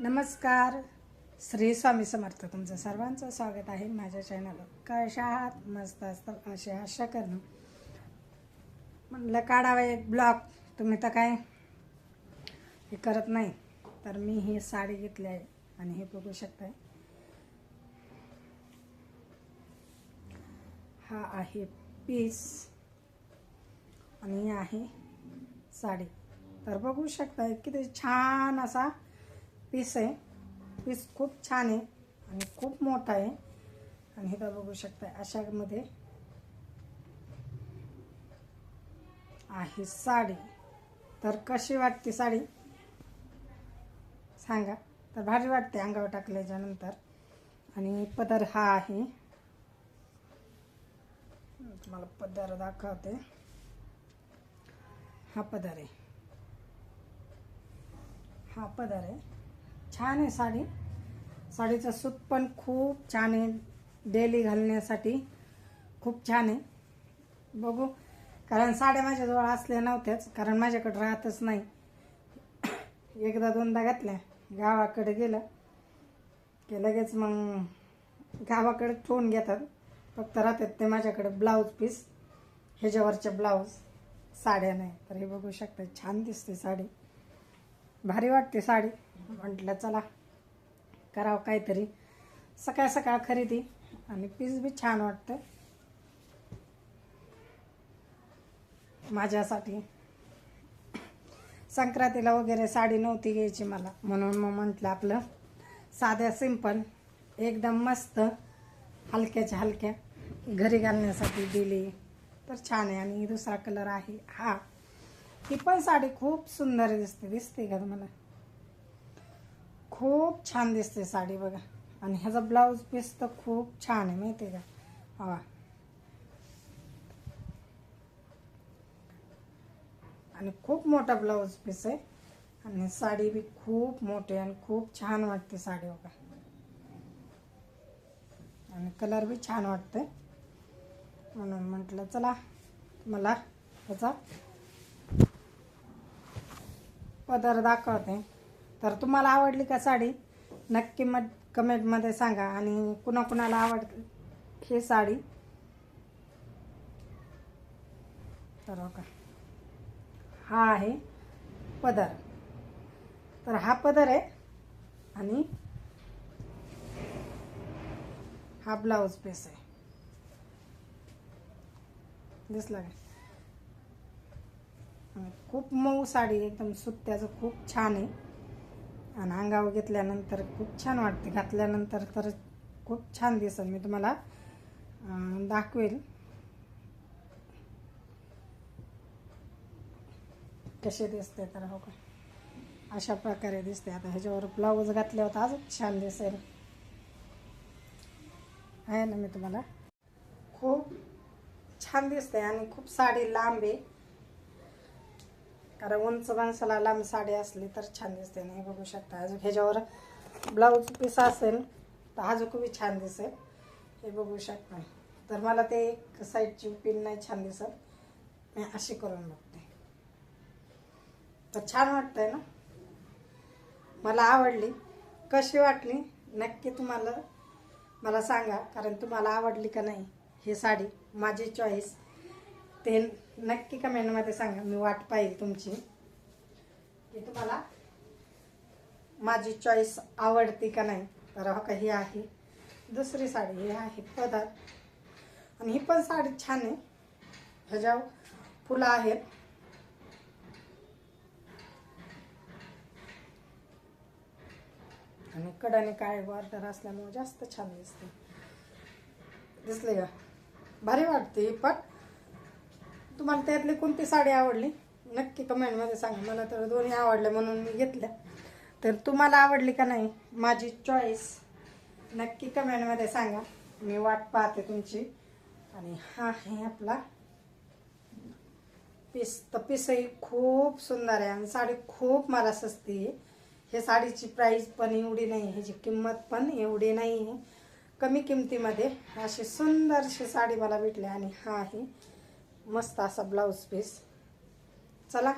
नमस्कार. श्री स्वामी समर्थ तुमचं सर्वांचं स्वागत आहे माझ्या चॅनलवर कशा आहात? मस्त असतात अशी आशा करणं म्हटलं काढावा एक ब्लॉग तुम्ही तर काय हे करत नाही. तर मी ही साडी घेतली आहे आणि हे बघू शकताय. हा आहे पीस आणि ही आहे साडी. तर बघू शकताय किती छान असा पीस आहे. पीस खूप छान आहे आणि खूप मोठा आहे. आणि हे तर बघू शकता अशामध्ये आहे साडी. तर कशी वाटते साडी? सांगा. तर भारी वाटते अंगावर टाकल्याच्या नंतर. आणि पदर हा आहे. तुम्हाला पदर दाखवते. हा पदर आहे. हा पदर आहे. छान आहे साडी. साडीचं सूत पण खूप छान आहे. डेली घालण्यासाठी खूप छान आहे. बघू. कारण साड्या माझ्याजवळ असल्या नव्हत्याच. कारण माझ्याकडे राहतच नाही. एकदा दोनदा घातल्या. गावाकडे गेलं. की लगेच मग गावाकडे ठेवून घेतात. फक्त राहतात ते माझ्याकडे ब्लाऊज पीस ह्याच्यावरच्या ब्लाऊज साड्या नाही. तर हे बघू शकतात छान दिसते साडी. भारी वाटते साडी. म्हटलं चला करावं काहीतरी. सकाळ सकाळ खरेदी आणि पीस बी छान वाटतं. माझ्यासाठी. संक्रांतीला वगैरे साडी नव्हती घ्यायची मला. म्हणून मग म्हटलं आपलं साध्या सिंपल एकदम मस्त हलक्याच्या हलक्या घरी घालण्यासाठी दिली. तर छान आहे. आणि दुसरा कलर आहे हा. ही पण साडी खूप सुंदर दिसते. दिसते का तुम्हाला? खूप छान दिसते साडी बघा. आणि ह्याचा ब्लाऊज पीस तर खूप छान आहे माहिती आहे का? हा आणि खूप मोठा ब्लाऊज पीस आहे. आणि साडी बी खूप मोठी आहे आणि खूप छान वाटते साडी बघा. आणि कलर बी छान वाटते म्हणून म्हटलं चला मला ह्याचा पदर दाखवते. तर तुम्हाला आवडली का साडी? नक्की मग कमेंटमध्ये सांगा. आणि कुणाकुणाला आवडते ही साडी? तर का हा आहे पदर. तर हा पदर आहे आणि हा ब्लाऊज पीस आहे. दिसला का? खूप मऊ साडी एकदम सुत्याचं खूप छान आहे. आणि अंगावर घेतल्यानंतर खूप छान वाटते. घातल्यानंतर तर खूप छान दिसेल. मी तुम्हाला दाखवेल. कसे दिसते तर हो का? अशा प्रकारे दिसते. आता ह्याच्यावर ब्लाऊज घातल्यावर तर अजून छान दिसेल. आहे ना मी तुम्हाला? खूप छान दिसते आणि खूप साडी लांब आहे. कारण उंच माणसाला लांब साडी असली तर छान दिसते नाही बघू शकता. अजून ह्याच्यावर ब्लाऊज पीस असेल तर अजून बी छान दिसेल. हे बघू शकता. तर मला ते एक साईडची पिन नाही छान दिसत. मी अशी करून बघते. तर छान वाटतंय ना? मला आवडली. कशी वाटली? नक्की तुम्हाला मला सांगा. कारण तुम्हाला आवडली का नाही ही साडी? माझी चॉईस ते नक्की कमेंटमध्ये सांगा मी वाट पाहिल तुमची. की तुम्हाला माझी चॉईस आवडते का नाही? तर हो का ही आहे. दुसरी साडी ही आहे पदार्थ. आणि ही पण साडी छान आहे. ह्याच्यावर फुलं आहेत. आणि कडाने काय बॉर्डर असल्यामुळे जास्त छान दिसते. दिसले का? भारी वाटते पण. तुम्हाला त्यातली कोणती साडी आवडली? नक्की कमेंटमध्ये सांगा. मला तर दोन्ही आवडल्या म्हणून मी घेतल्या. तर तुम्हाला आवडली का नाही? माझी चॉईस नक्की कमेंटमध्ये सांगा. मी वाट पाहते तुमची. आणि हा आहे आपला पीस तर पीसही खूप सुंदर आहे आणि साडी खूप मला सस्ती आहे. हे साडीची प्राईस पण एवढी नाही ह्याची किंमत पण एवढी नाही आहे कमी किमतीमध्ये अशी सुंदरशी साडी मला भेटली आणि हा आहे मस्त असा ब्लाऊज पीस. चला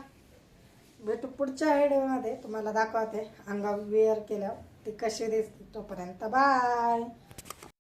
भेटू पुढच्या व्हिडिओमध्ये. तुम्हाला दाखवते अंगावर वेअर केल्यावर. ती कशी दिसते तोपर्यंत. बाय